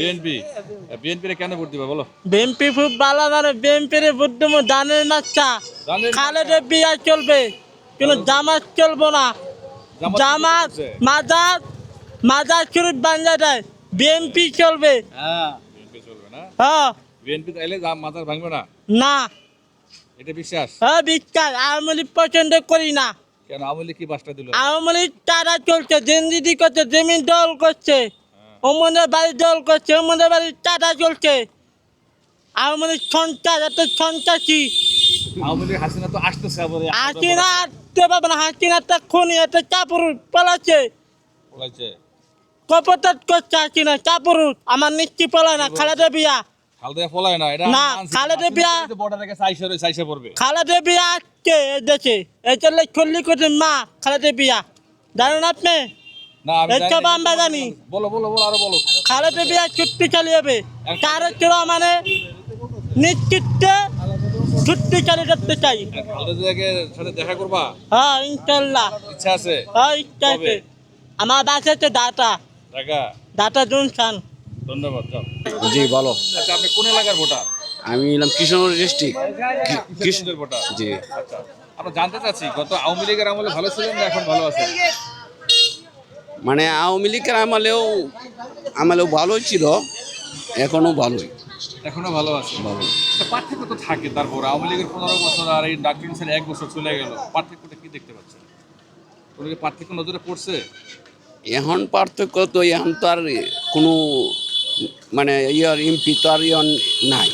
BNP বিএনপিরে কেন vote দিবা বলো? বিএনপি খুব ভালো মানে বিএনপির বুদ্ধম দানের নাচ্চা দানের খালেদের বিয়া চলবে কিন্তু জামাত চলবো না। জামাত। মাজার মাজার চুরুট বাঞ্জা দেয় বিএনপি চলবে। বিএনপি চলবে না? হ্যাঁ। বিএনপি যা- ভাঙবে না? না। এটা বিশ্বাস? হ্যাঁ বিকাশ আওয়ামী লীগ পছন্দ করি না। কেন? আওয়ামী লীগ কি বাসটা দিল? আওয়ামী লীগ তারা চলছে জেনজিদি করছে জমিন দল করছে। অমনের বাড়ি দল করছে অমনের বাড়ির টাটা চলছে লীগ সন্ত্রাস এত সন্ত্রাসী লীগ হাসিনা তো আসতেছে আবার হাসিনা আসতে পারবে না হাসিনা তা খুনি একটা চাপুর পালাচ্ছে। কপটাত করছে হাসিনা চাপুর। আমার নিশ্চি পালায় না খালেদা বিয়া খালদা না এটা না, খালেদা বিয়া- বর্ডারে গেছে আইসা আইসা পড়বে। খালেদা বিয়া এই দেশে। এই চললে চল্লি করছে মা খালেদা বিয়া জানেন আপনি। আমরা জানি। বলো বলো বলো আরও বলো। খালেদা বিয়া ছুট্টি চালিয়ে তার ছিল মানে নিশ্চিত ছুট্টি চালিয়ে যেতে চাই। সাথে দেখা করবা? হ্যাঁ ইনশাল্লাহ। ইচ্ছা আছে? হ্যাঁ ইচ্ছা আছে। আমার বাসা হচ্ছে দাতা দেখা দাতা জুনসান ধন্যবাদ যাও। জি বলো। আচ্ছা আপনি কোন এলাকার ভোটার? আমি এলাম কৃষ্ণনগর ডিস্ট্রিক্ট। কৃষ্ণদের ভোটার। জি। আচ্ছা আমরা জানতে চাচ্ছি গত আওয়ামী লীগের আমলে ভালো ছিলেন না এখন ভালো আছেন? মানে আওয়ামী লীগের আমলেও আমলেও ভালোই ছিল এখনও ভালোই। এখনও ভালো আছে? ভালো। পার্থক্য তো থাকে তারপর আওয়ামী লীগের পনেরো বছর আর এই ডাক্তার ইউনূসের এক বছর চলে গেল পার্থক্যটা কি দেখতে পাচ্ছেন? কোনো কি পার্থক্য নজরে পড়ছে? এখন পার্থক্য তো এখন তো আর কোনো মানে ইয়ার এমপি তো আর ইয়ন নাই।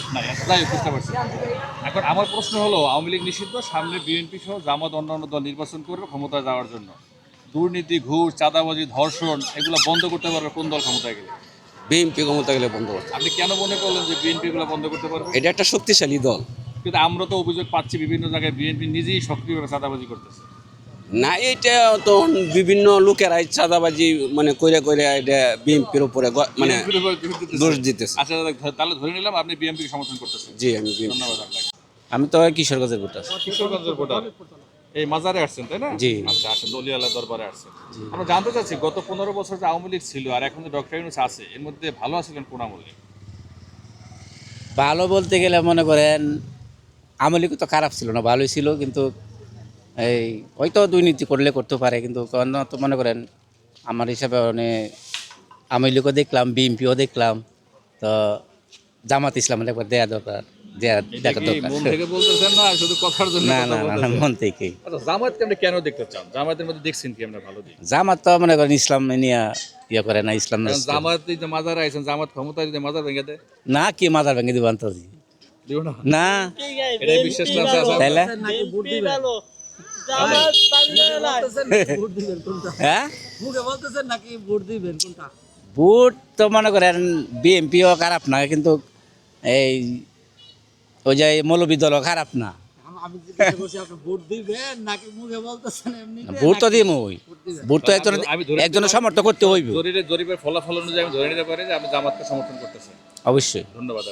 বুঝতে পারছি। এখন আমার প্রশ্ন হলো আওয়ামী লীগ নিষিদ্ধ সামনে বিএনপি সহ জামাত অন্যান্য দল নির্বাচন করবে ক্ষমতায় যাওয়ার জন্য। দুর্নীতি ঘুষ চাঁদাবাজি ধর্ষণ এগুলো বন্ধ করতে পারবে কোন দল ক্ষমতায় গেলে? বিএনপি ক্ষমতা গেলে বন্ধ করতে আপনি কেন মনে করলেন যে বিএনপি এগুলো বন্ধ করতে পারবে? এটা একটা শক্তিশালী দল। কিন্তু আমরা তো অভিযোগ পাচ্ছি বিভিন্ন জায়গায় বিএনপি নিজেই সক্রিয়ভাবে চাঁদাবাজি করতেছে। না এটা তো বিভিন্ন লোকেরা এই চাঁদাবাজি মানে কইরা কইরা এটা বিএনপির উপরে মানে দোষ দিতেছে। আচ্ছা দাদা, তাহলে ধরে নিলাম আপনি বিএনপিকে সমর্থন করতেছেন। জি আমি ধন্যবাদ আপনাকে। আমি তো কিশোরগঞ্জের ভোটার। কিশোরগঞ্জের ভোটার। এই মাজারে আসছেন তাই না? জি। আচ্ছা আসেন দলিয়ালা দরবারে আসছেন। আমরা জানতে চাচ্ছি গত পনেরো বছর যে আওয়ামী লীগ ছিল আর এখন যে ডক্টর ইউনুস আছে এর মধ্যে ভালো আছিলেন কোন আমলে ভালো বলতে গেলে মনে করেন আমলিক তো খারাপ ছিল না ভালোই ছিল কিন্তু এই হয়তো দুর্নীতি করলে করতে পারে কিন্তু কোন তো মনে করেন আমার হিসাবে মানে আমলিকও দেখলাম বিএমপিও দেখলাম তো জামাত ইসলামের একবার দেয়া দরকার। দেখা দরকার। মন থেকে বলতেছেন না শুধু কথার জন্য না না না না, মন থেকেই। আচ্ছা জামাতকে আপনি কেন দেখতে চান? জামাতের মধ্যে দেখছেন কি আমরা ভালো দিক জামাত তো মনে করেন ইসলাম নিয়ে ইয়ে করে না ইসলাম কারণ জামাত এই যে মাজারে আইছেন জামাত ক্ষমতা যদি মাজার ভেঙে দেয়? না কি ভেঙে দিব আন্তর্জি না। বিশ্বাস না বাঞ্জা নাই। হ্যাঁ? ভোট তো মনে করেন বিএমপিও খারাপ না কিন্তু এই ওই যে মৌলবী দল খারাপ না। ভোট তো দিম ওই ভোট তো একজন আমি ধরে একজনের সমর্থন করতে হইব। জরিপের জরিপের ফলাফল অনুযায়ী আমি ধরে নিতে পারি যে আপনি জামাতকে সমর্থন করতেছি। অবশ্যই। ধন্যবাদ